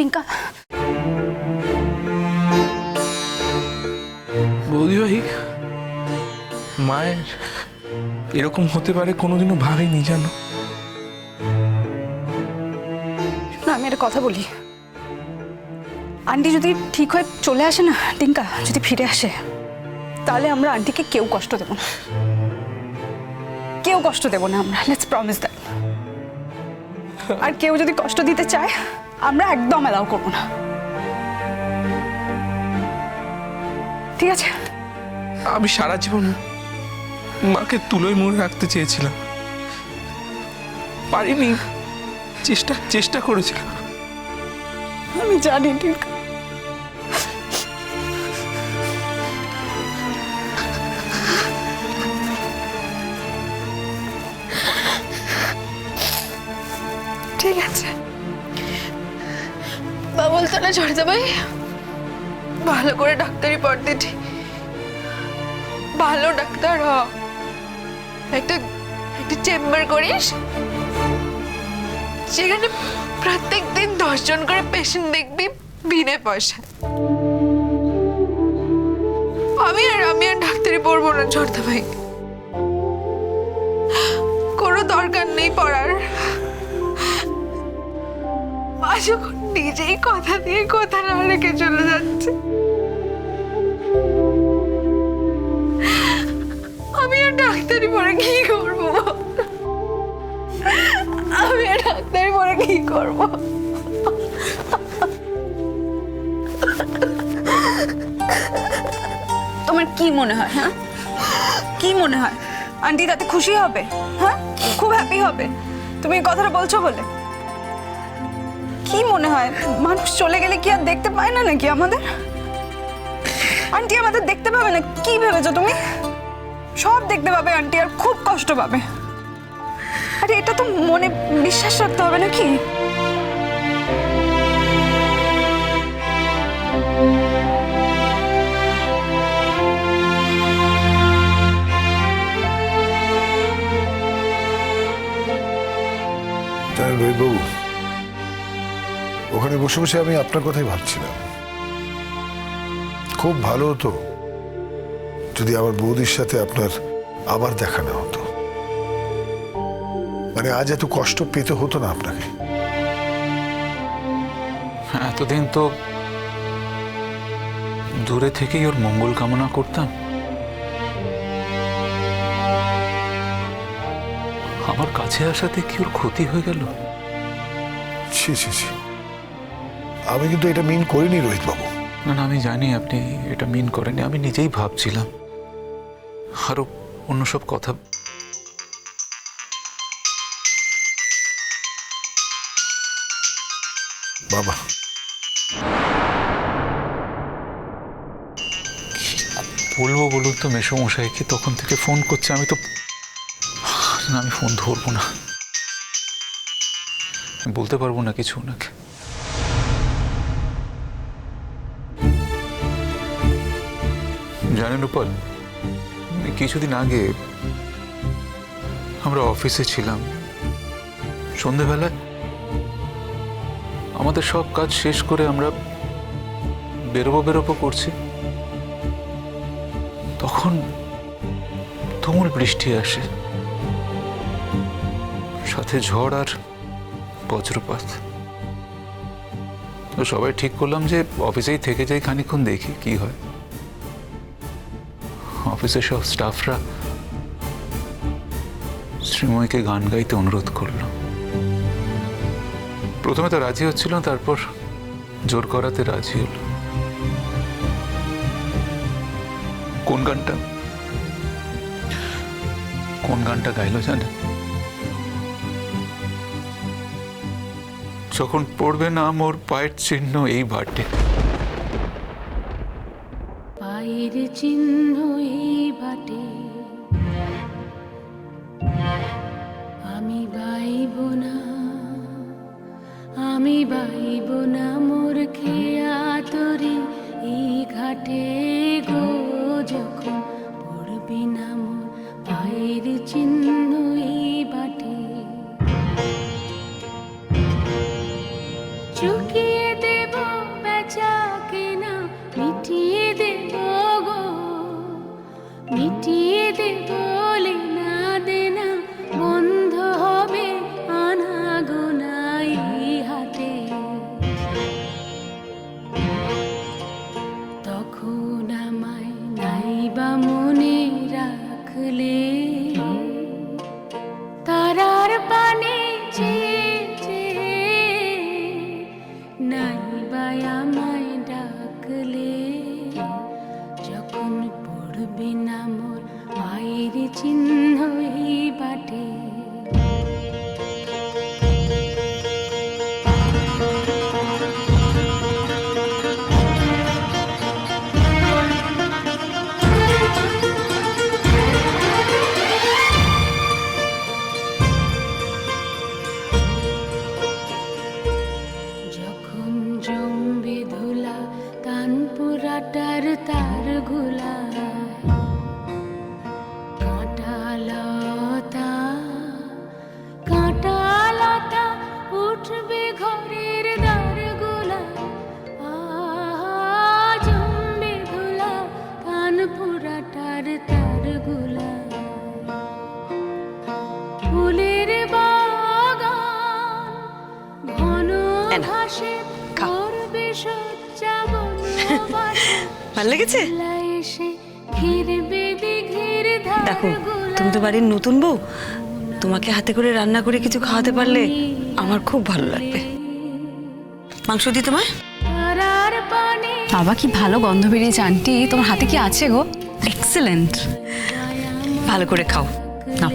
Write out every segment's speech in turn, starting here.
ডিঙ্কা বৌদিভাই মায়ের এরকম হতে পারে কোনোদিনও ভাবিনি জানো না আমি একটা কথা বলি। আন্টি যদি ঠিক হয়ে চলে আসে না ডিঙ্কা যদি ফিরে আসে তাহলে আমরা আন্টিকে কেউ কষ্ট দেব না। কেউ কষ্ট দেব না আমরা লেটস প্রমিস দ্যাট আর কেউ যদি কষ্ট দিতে চায় আমরা একদম অ্যালাউ করব না। ঠিক আছে? আমি সারা জীবন মাকে তুলোয় মুড়ে রাখতে চেয়েছিলাম। পারিনি চেষ্টা চেষ্টা করেছিলাম। আমি জানি ডিঙ্কা ঠিক আছে। বাবুল তাহলে ঝড়তে ভাই। ভালো করে ডাক্তারি পড়তে ভালো ডাক্তার হ। একটা একটা চেম্বার করিস। সেখানে প্রত্যেক দিন দশজন করে পেশেন্ট দেখবি বিনে পয়সা। আমি আর আমি আর ডাক্তারি পড়ব না ঝড়তে ভাই। কোনো দরকার নেই পড়ার। যখন নিজেই কথা দিয়ে কথা না রেখে চলে যাচ্ছে, আমি আর ডাক্তারি পরে কি করব? আমি আর ডাক্তারি পরে কি করব? তোমার কি মনে হয় হ্যাঁ? কি মনে হয়? আন্টি তাতে খুশি হবে হ্যাঁ? খুব হ্যাপি হবে। তুমি এই কথাটা বলছো বলে? কি মনে হয়? মানুষ চলে গেলে কি আর দেখতে পায় না নাকি আমাদের? আন্টি আমাদের দেখতে পাবে না, কি ভেবেছো তুমি? সব দেখতে পাবে আন্টি আর খুব কষ্ট পাবে। আরে, এটা তো মনে বিশ্বাস রাখতে হবে নাকি? তাই রোহিতবাবু ওখানে বসে বসে আমি আপনার কথাই ভাবছিলাম। খুব ভালো হতো যদি আমার বৌদির সাথে আপনার আবার দেখা না হতো। মানে আজ এত কষ্ট পেতে হতো না আপনাকে। এতদিন তো দূরে থেকেই ওর মঙ্গল কামনা করতাম। আমার কাছে আসাতে কি ওর ক্ষতি হয়ে গেল? ছি ছি ছি। আমি কিন্তু এটা মিন করিনি রোহিতবাবু। না না আমি জানি আপনি এটা মিন করেনি আমি নিজেই ভাবছিলাম। আরও অন্য সব কথা। বাবা। বলব বলুন তো মেসমশাইকে তখন থেকে ফোন করছে? আমি তো না আমি ফোন ধরবো না। বলতে পারব না কিছু ওনাকে। জানেন উপল কিছুদিন আগে আমরা অফিসে ছিলাম। সন্ধেবেলায় আমাদের সব কাজ শেষ করে আমরা বেরোবো বেরোবো করছি। তখন তুমুল বৃষ্টি আসে। সাথে ঝড় আর বজ্রপাত। তো সবাই ঠিক করলাম যে অফিসেই থেকে যাই, খানিক্ষণ দেখি কি হয়। অফিসের সব স্টাফরা শ্রীময়ীকে গান গাইতে অনুরোধ করল। প্রথমে তো রাজি হচ্ছিল, তারপর জোর করাতে রাজি হলো। কোন গানটা? কোন গানটা গাইলো জানেন যখন পড়বে না মোর পায়ের চিহ্ন এই বাটে। পায়ের চিহ্ন বাটে। আমি বাইব না, আমি বাইব না মোর খেয়া তরি। এই ঘাটে গো যখন পড়বি না মোর পায়ের চিহ্ন মিটিয়ে দেবো। চিহ্নই বাটে। জমবে ধুলা কানপুরাটার তার ঘুলা ভালো লেগেছে? দেখো তুমি তো বাড়ির নতুন বউ। তোমাকে হাতে করে রান্না করে কিছু খাওয়াতে পারলে আমার খুব ভালো লাগবে। মাংস দিই তোমায়? বাবা কি ভালো গন্ধ বেরিয়েছে আন্টি। তোমার হাতে কি আছে গো? এক্সেলেন্ট ভালো করে খাও। নাও।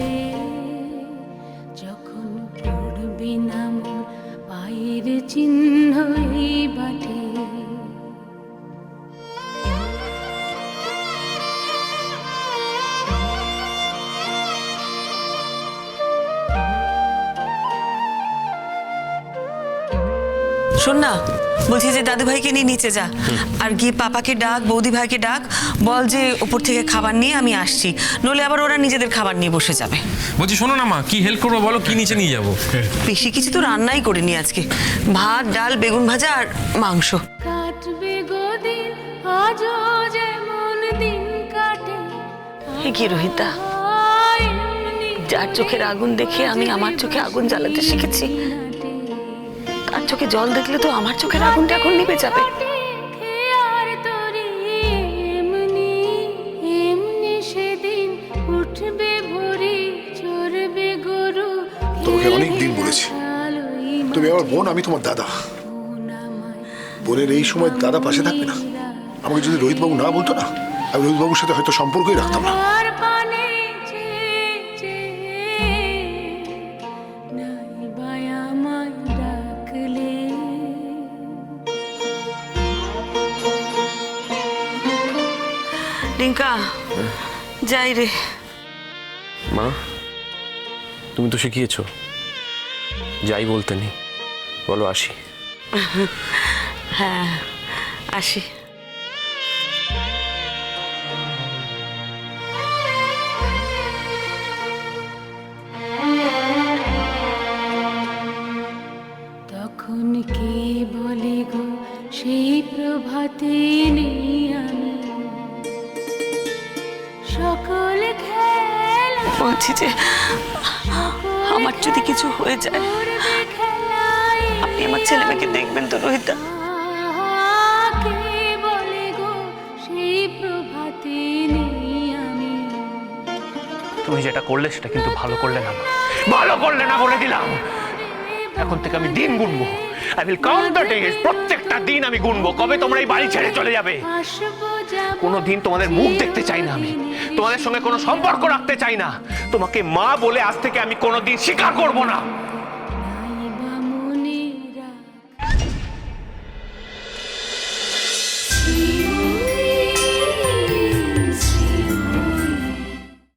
শোন না বলছি যে দাদু ভাইকে নিয়ে নিচে যা। আর গিয়ে পাপাকে ডাক বৌদি ভাইকে ডাক বল যে ওপর থেকে খাবার নিয়ে আমি আসছি। নলে আবার ওরা নিজেদের খাবার নিয়ে বসে যাবে। বলছি শোনো না মা কি হেল্প করব বলো কি নিচে নিয়ে যাব? বেশি কিছু তো রান্নাই করিনি আজকে। ভাত ডাল বেগুন ভাজা আর মাংস। কি রোহিতা? যার চোখের আগুন দেখে আমি আমার চোখে আগুন জ্বালাতে শিখেছি। চোখে জল দেখলে তো আমার চোখের আগুনটা এখন নিভে যাবে। তোমাকে অনেক দিন বলেছি। তুমি আমার বোন আমি তোমার দাদা। বোনের এই সময় দাদা পাশে থাকবে না। আমাকে যদি রোহিতবাবু না বলতো না আমি রোহিতবাবুর সাথে হয়তো সম্পর্কই রাখতাম না। যাই রে। মা তুমি তো শিখিয়েছো। যাই বলতে নেই। বলো আসি। হ্যাঁ আসি। তখন কে বলে গো সেই প্রভাতে নেই? বলছি যে আমার যদি কিছু হয়ে যায় আপনি আমার ছেলে মেয়েকে দেখবেন তো রোহিতা। কে বলে গো সেই প্রভাতে নেই আমি? তুমি যেটা করলে সেটা কিন্তু ভালো করলে না ভালো করলে না বলে দিলাম। এখন থেকে আমি দিন গুনবো। I will count the days প্রত্যেকটা দিন আমি গুনবো। কবে তোমরা এই বাড়ি ছেড়ে চলে যাবে কোনো দিন তোমাদের মুখ দেখতে চাই না আমি। তোমাদের সঙ্গে কোনো সম্পর্ক রাখতে চাই না। তোমাকে মা বলে আজ থেকে আমি কোনোদিন স্বীকার করব না।